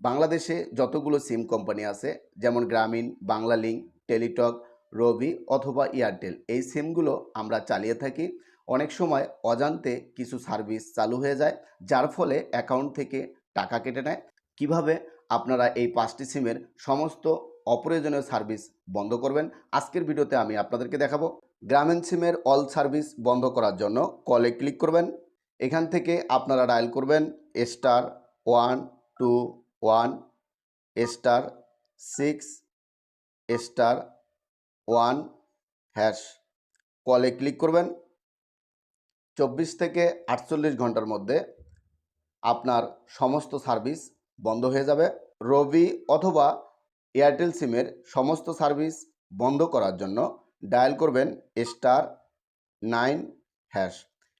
বাংলাদেশে যতগুলো সিম কোম্পানি আছে, যেমন গ্রামীণ বাংলা লিঙ্ক টেলিটক, রবি অথবা এয়ারটেল, এই সিমগুলো আমরা চালিয়ে থাকি। অনেক সময় অজান্তে কিছু সার্ভিস চালু হয়ে যায়, যার ফলে অ্যাকাউন্ট থেকে টাকা কেটে নেয়। কীভাবে? আপনারা এই পাঁচটি সিমের সমস্ত অপ্রয়োজনীয় সার্ভিস বন্ধ করবেন। আজকের ভিডিওতে আমি আপনাদেরকে দেখাবো। গ্রামীণ সিমের অল সার্ভিস বন্ধ করার জন্য কলে ক্লিক করবেন। এখান থেকে আপনারা ডায়াল করবেন star one two one, star six, star one hash. কলে ক্লিক করবেন। চব্বিশ থেকে আটচল্লিশ ঘণ্টার মধ্যে আপনার সমস্ত সার্ভিস বন্ধ হয়ে যাবে। রবি অথবা এয়ারটেল সিমের সমস্ত সার্ভিস বন্ধ করার জন্য ডায়াল করবেন স্টার নাইন হ্যাশ।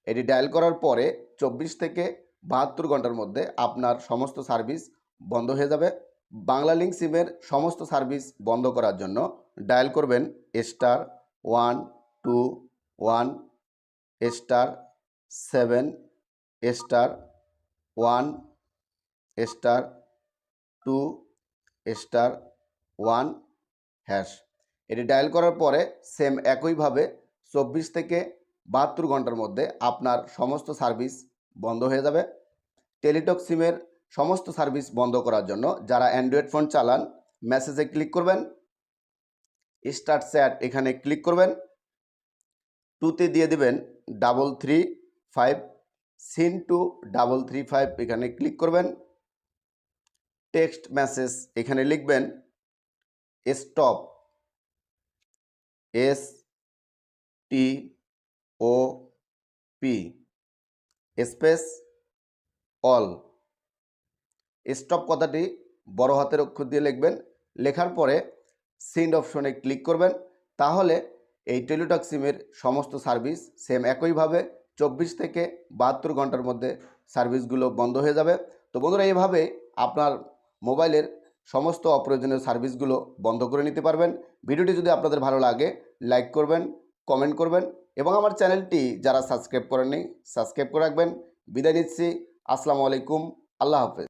এটি ডায়াল করার পরে চব্বিশ থেকে বাহাত্তর ঘণ্টার মধ্যে আপনার সমস্ত সার্ভিস বন্ধ হয়ে যাবে। বাংলা লিঙ্ক সিমের সমস্ত সার্ভিস বন্ধ করার জন্য ডায়াল করবেন star one two one star seven star one star two star one hash এটি ডায়াল করার পরে সেম একইভাবে চব্বিশ থেকে বাহাত্তর ঘণ্টার মধ্যে আপনার সমস্ত সার্ভিস বন্ধ হয়ে যাবে। টেলিটক সিমের সমস্ত সার্ভিস বন্ধ করার জন্য যারা অ্যান্ড্রয়েড ফোন চালান মেসেজে ক্লিক করবেন স্টার্ট স্যাট এখানে ক্লিক করবেন টুতে দিয়ে দিবেন ডাবল থ্রি ফাইভ সিন টু ডাবল থ্রি ফাইভ এখানে ক্লিক করবেন টেক্সট মেসেজ এখানে লিখবেন stop S T O P space all stop কথাটি বড় হাতের অক্ষর দিয়ে লিখবেন। লেখার পরে সিন্ড অপশনে ক্লিক করবেন। তাহলে এই টেলিটক সিমের সমস্ত সার্ভিস সেম একইভাবে চব্বিশ থেকে বাহাত্তর ঘণ্টার মধ্যে সার্ভিসগুলো বন্ধ হয়ে যাবে। তো বন্ধুরা এইভাবে আপনার মোবাইলের সমস্ত অপ্রয়োজনীয় সার্ভিসগুলো বন্ধ করে নিতে পারবেন। ভিডিওটি যদি আপনাদের ভালো লাগে লাইক করবেন কমেন্ট করবেন এবং আমার চ্যানেলটি যারা সাবস্ক্রাইব করেননি সাবস্ক্রাইব করে রাখবেন। বিদায় নিচ্ছি। আসসালামু আলাইকুম। আল্লাহ হাফেজ।